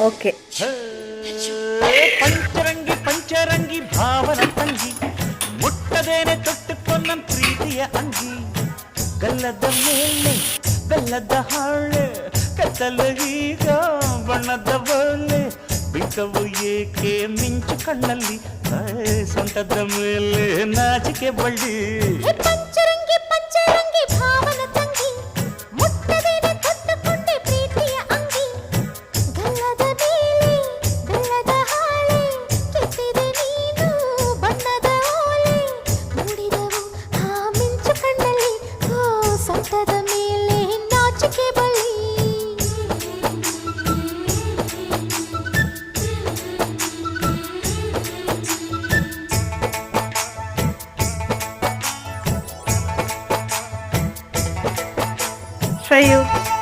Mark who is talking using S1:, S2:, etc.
S1: Okay
S2: ಪಂಚರಂಗಿ ಪಂಚರಂಗಿ ಭಾವನ ತಂಗಿ ಮುಟ್ಟದೇನೆ ತೊಟ್ಟುಕೊಂಡ ಪ್ರೀತಿಯ ಅಂಗಿ ಗಲ್ಲದ ಮೇಲೆ ಬೆಲ್ಲದ ಹಾಳೆ ಕತ್ತಲು ಈಗ ಬಣ್ಣದ ಬೋಲೆ ಬಿಂಕವು ಏಕೆ ಮಿಂಚು ಕಣ್ಣಲ್ಲಿ ಆ, ಸೊಂಟದ ಮೇಲೆ ನಾಚಿಕೆ ಬಳ್ಳಿ
S3: పంచరంగి for you.